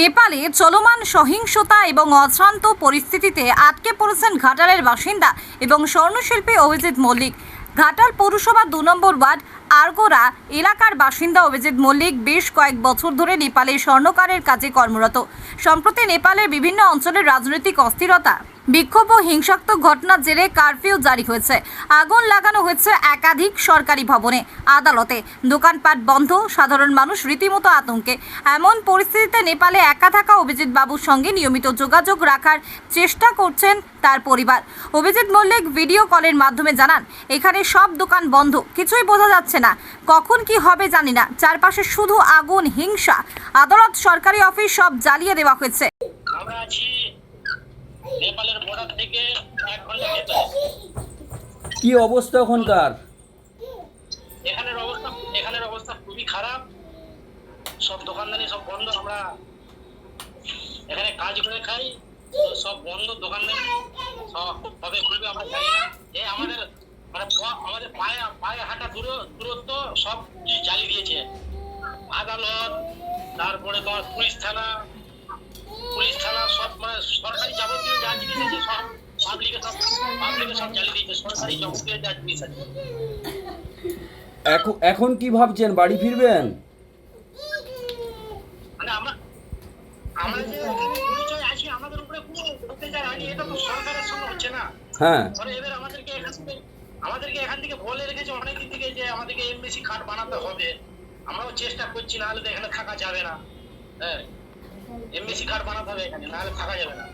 নেপালে চলমান সহিংসতা এবং অশান্ত পরিস্থিতিতে আটকে পড়েছেন ঘাটালের বাসিন্দা এবং স্বর্ণশিল্পী অভিজিৎ মল্লিক। ঘাটাল পৌরসভা দু নম্বর ওয়ার্ড আরগোরা এলাকার বাসিন্দা অভিজিৎ মল্লিক বেশ কয়েক বছর ধরে নেপালে স্বর্ণকারের কাজে কর্মরত। সম্প্রতি নেপালের বিভিন্ন অঞ্চলের রাজনৈতিক অস্থিরতা বিক্ষোভ ও হিংসাত্মক ঘটনার জেরে কারফিউ জারি হয়েছে। আগুন লাগানো হয়েছে একাধিক সরকারি ভবনে, আদালতে। দোকানপাট বন্ধ, সাধারণ মানুষ রীতিমতো আতঙ্কে। এমন পরিস্থিতিতে নেপালে একা থাকা অভিজিৎ বাবুর সঙ্গে নিয়মিত যোগাযোগ রাখার চেষ্টা করছেন তার পরিবার। অভিজিৎ মল্লিক ভিডিও কলের মাধ্যমে জানান, এখানে সব দোকান বন্ধ, কিছুই বোঝা যাচ্ছে না। কখন কি হবে জানি না। চারপাশে শুধু আগুন, হিংসা। আদালত, সরকারি অফিস সব জ্বালিয়ে দেওয়া হয়েছে। আমরা আছি নেপালের বর্ডার থেকে এক ঘণ্টা ভেতরে কি অবস্থা ওখানকার এখানের অবস্থা এখানের অবস্থা খুবই খারাপ। সব দোকানদারি সব বন্ধ আমরা এখানে কাজ করে খাই। সব বন্ধ দোকানদারি সব কবে খুলবে আমরা জানি না। এই আমাদের মানে আমাদের পায়ে পায়ে হাঁটা দূর দূরত্ব সব জ্বালিয়ে দিয়েছে। আদালত তারপরে তোমার পুলিশ থানা পুলিশ থানা সব মানে সরকারি যাবতীয় যা জিনিস আছে সব পাবলিকে সব পাবলিকে সব জ্বালিয়ে দিয়েছে সরকারি যাবতীয় যা জিনিস আছে। এখন এখন কি ভাবছেন? বাড়ি ফিরবেন? মানে আমরা আমরা যে পরিচয় আছি আমাদের উপরে কোনো অত্যাচার হয়নি এটা তো সরকারের সঙ্গে হচ্ছে না। হ্যাঁ। এবার আমাদেরকে এখান থেকে আমাদেরকে এখান থেকে বলে রেখেছে অনেকদিন থেকে যে আমাদেরকে এমবিসি কার্ড বানাতে হবে। আমরাও চেষ্টা করছি নাহলে তো এখানে থাকা যাবে না। হ্যাঁ। এমবিসি কার্ড বানাতে হবে এখানে নাহলে থাকা যাবে না।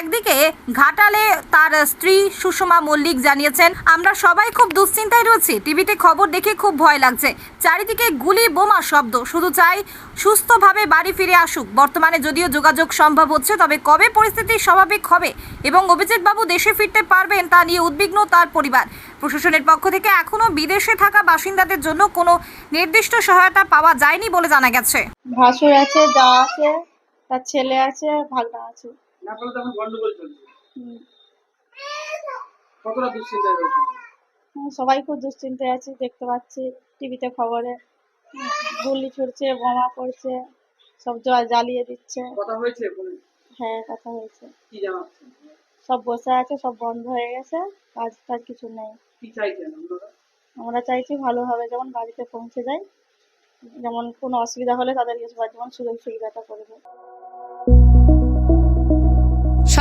একদিকে ঘাটালে তার স্ত্রী সুষমা মল্লিক জানিয়েছেন আমরা সবাই খুব দুশ্চিন্তায় রয়েছি। টিভিতে খবর দেখে খুব ভয় লাগছে। চারিদিকে গুলি বোমা শব্দ। শুধু চাই সুস্থভাবে বাড়ি ফিরে আসুক। বর্তমানে যদিও যোগাযোগ সম্ভব হচ্ছে তবে কবে পরিস্থিতি স্বাভাবিক হবে এবং অভিজিৎ বাবু দেশে ফিরতে পারবেন তা নিয়ে উদ্বিগ্ন তার পরিবার। প্রশাসনের পক্ষ থেকে এখনও বিদেশে থাকা বাসিন্দাদের জন্য কোনো নির্দিষ্ট সহায়তা পাওয়া যায়নি বলে জানা গেছে। ভাসুর আছে যা আছে। তার ছেলে আছে ভাগনা আছে। নেপালে তো এখন গন্ডগোল চলছে। হুম। কতটা দুশ্চিন্তায় রয়েছে? সবাই খুব দুশ্চিন্তায় আছে দেখতে পাচ্ছি টিভিতে খবরে। গুলি ছুটছে বোমা পড়ছে সব জ- জ্বালিয়ে দিচ্ছে। কথা হয়েছে হ্যাঁ কথা হয়েছে। কি জানাচ্ছেন? সব বসে আছে সব বন্ধ হয়ে গেছে কাজ টাজ কিছু নেই। কি চাইছেন আমরা চাইছি ভালোভাবে যেমন বাড়িতে পৌঁছে যায় যেমন কোনো অসুবিধা হলে তাদেরকে যেমন সুযোগ সুবিধাটা করে দেয়।